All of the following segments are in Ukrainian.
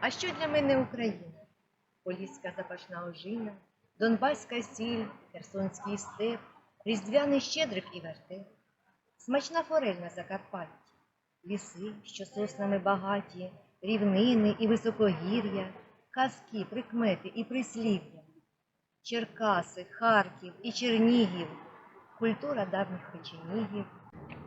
А що для мене Україна? Поліська запашна ожина, Донбаська сіль, Херсонський степ, Різдвяний щедрик і вертеп, смачна форель на Закарпатті, ліси, що соснами багаті, рівнини і високогір'я, казки, прикмети і прислів'я, Черкаси, Харків і Чернігів, культура давніх печенігів,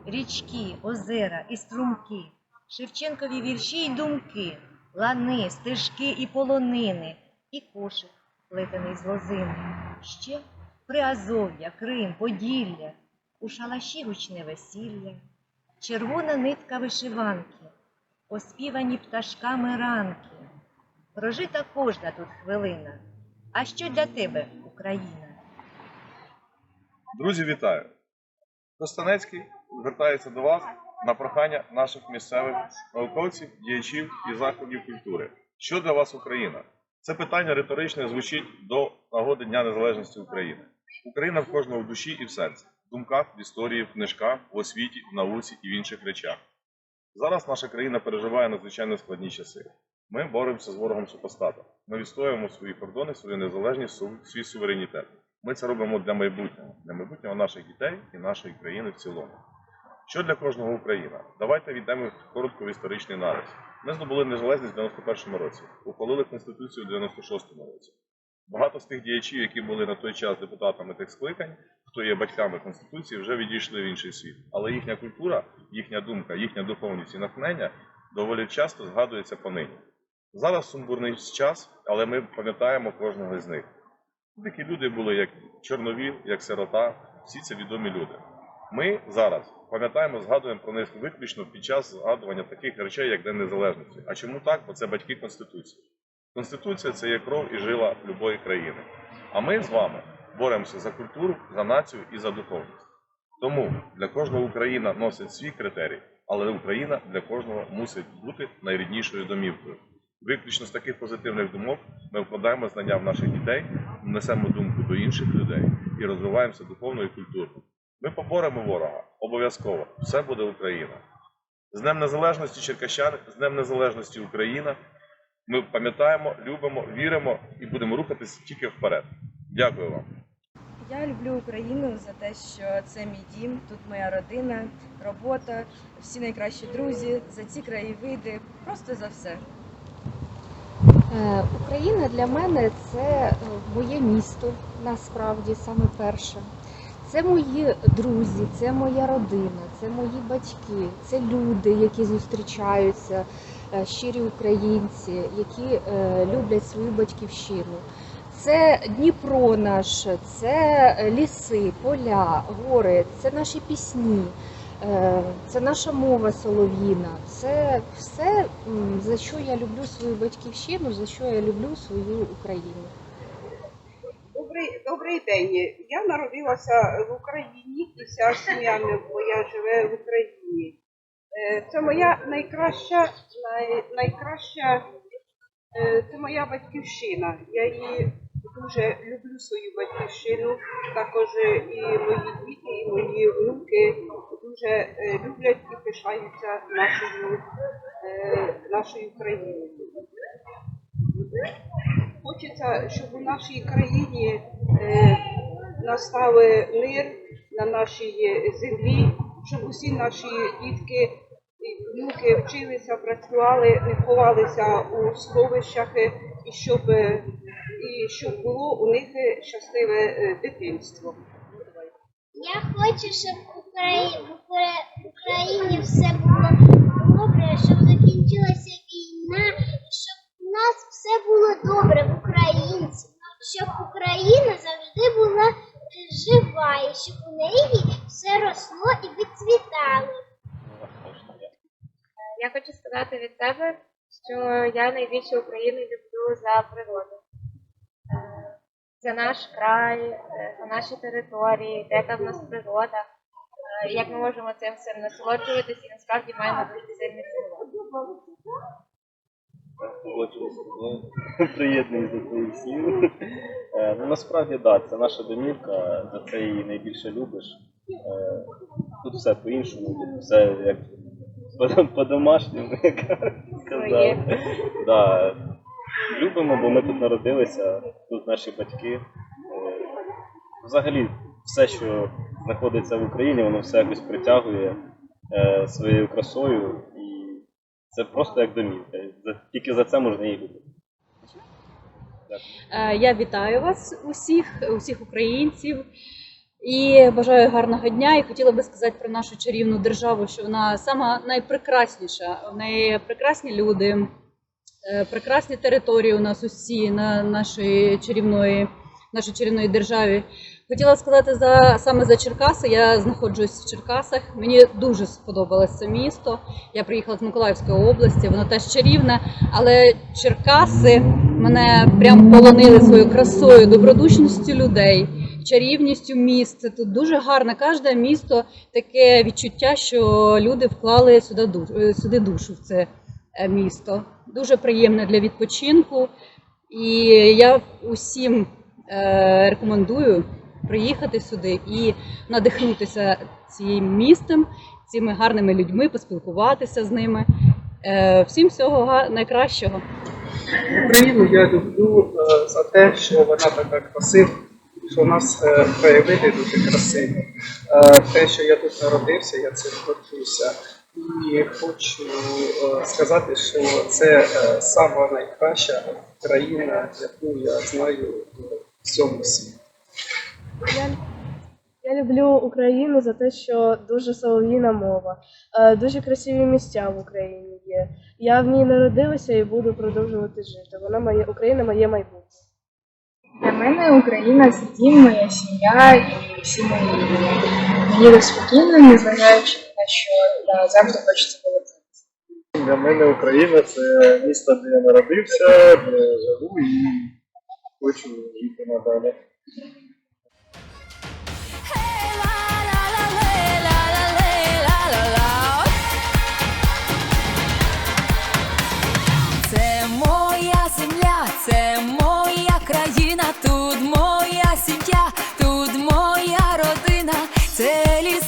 річки, озера і струмки, Шевченкові вірші й думки, лани, стежки і полонини, і кошик, плетений з лозини. Ще Приазов'я, Крим, Поділля, у шалаші гучне весілля, червона нитка вишиванки, оспівані пташками ранки. Прожита кожна тут хвилина. А що для тебе, Україна? Друзі, вітаю! Достанецький звертається до вас на прохання наших місцевих науковців, діячів і закладів культури. Що для вас Україна? Це питання риторичне звучить до нагоди Дня Незалежності України. Україна в кожного в душі і в серці, в думках, в історії, в книжках, в освіті, в науці і в інших речах. Зараз наша країна переживає надзвичайно складні часи. Ми боремося з ворогом супостата. Ми відстоюємо свої кордони, свою незалежність, свій суверенітет. Ми це робимо для майбутнього, для майбутнього наших дітей і нашої країни в цілому. Що для кожного Україна? Давайте віддамо коротко в історичний нарис. Ми здобули незалежність в 91-му році, ухвалили Конституцію в 96-му році. Багато з тих діячів, які були на той час депутатами тих скликань, хто є батьками Конституції, вже відійшли в інший світ. Але їхня культура, їхня думка, їхня духовність і натхнення доволі часто згадується понині. Зараз сумбурний час, але ми пам'ятаємо кожного з них. Такі люди були, як Чорновіл, як сирота, всі це відомі люди. Ми зараз пам'ятаємо, згадуємо про них виключно під час згадування таких речей, як День Незалежності. А чому так? Бо це батьки Конституції. Конституція це є кров і жила любої країни. А ми з вами боремося за культуру, за націю і за духовність. Тому для кожного Україна носить свій критерій, але Україна для кожного мусить бути найріднішою домівкою. Виключно з таких позитивних думок ми вкладаємо знання в наших дітей, несемо думку до інших людей і розвиваємося духовно і культурно. Ми поборемо ворога обов'язково. Все буде Україна. З Днем Незалежності Черкащани, з Днем Незалежності Україна. Ми пам'ятаємо, любимо, віримо і будемо рухатися тільки вперед. Дякую вам. Я люблю Україну за те, що це мій дім, тут моя родина, робота, всі найкращі друзі, за ці краєвиди, просто за все. Е, Україна для мене це е, моє місто, насправді саме перше. Це мої друзі, це моя родина, це мої батьки, це люди, які зустрічаються, е, щирі українці, які е, люблять свою батьківщину. Це Дніпро наш, це ліси, поля, гори, це наші пісні, е, це наша мова солов'їна. Це все, за що я люблю свою батьківщину, за що я люблю свою Україну. Добрий, добрий день. Я народилася в Україні, і вся сім'я моя живе в Україні. Е, Це моя найкраща, най, найкраща, е, це моя батьківщина. Я її дуже люблю свою батьківщину. Також і мої діти, і мої внуки дуже е, люблять і пишаються нашою, нашою країною. Хочеться, щоб у нашій країні е, настав мир на нашій землі, щоб усі наші дітки і внуки вчилися, працювали, не ховалися у сховищах, і щоб, е, і щоб було у них щасливе е, дитинство. Я хочу, щоб в Україні, в Україні все було добре, щоб закінчилася війна, щоб у нас все було добре в українців, щоб Україна завжди була е, жива, і щоб у неї все росло і вицвітало. Я хочу сказати від себе, що я найбільше Україну люблю за природу. Е, За наш край, е, за наші території, де яка в нас природа, е, як ми можемо цим всім насолоджуватися і насправді маємо дуже сильний символ. Ну, приєднуюсь до твоїх слів. Е, Ну, насправді, так, да, це наша домівка, за це її найбільше любиш. Е, Тут все по-іншому, все як по- по-домашньому, як сказав. Да. Любимо, бо ми тут народилися, тут наші батьки. Е, Взагалі, все, що знаходиться в Україні, воно все якось притягує своєю красою. Це просто як домівка. Тільки за це можна її любити. Е, Я вітаю вас усіх, усіх українців. І бажаю гарного дня. І хотіла би сказати про нашу чарівну державу, що вона сама найпрекрасніша. В неї прекрасні люди, е, прекрасні території у нас усі на нашій чарівної, нашій чарівної державі. Хотіла сказати за саме за Черкаси. Я знаходжусь в Черкасах. Мені дуже сподобалось це місто. Я приїхала з Миколаївської області, воно теж чарівне, але Черкаси мене прям полонили своєю красою, добродушністю людей, чарівністю міст. Тут дуже гарно. Кожне місто таке відчуття, що люди вклали сюди душу, е, сюди душу в це е, місто. Дуже приємне для відпочинку. І я усім е, рекомендую приїхати сюди і надихнутися цим містом, цими гарними людьми, поспілкуватися з ними. Е, Всім всього найкращого. Україну я люблю е, за те, що вона така красива, що у нас е, краєвиди дуже красиві. Е, те, що я тут народився, я цим горжуся. І хочу сказати, що це сама найкраща країна, яку я знаю в цьому світі. Я, я люблю Україну за те, що дуже солов'їна мова, е, дуже красиві місця в Україні є. Я в ній народилася і буду продовжувати жити. Вона моє Україна моє майбутнє. Для мене Україна це дім, моя сім'я і всі мої дуже спокійно, незважаючи на те, що я завжди хочеться повертатися. Для мене Україна це місто, де я народився, де я живу і хочу жити надалі. Родина,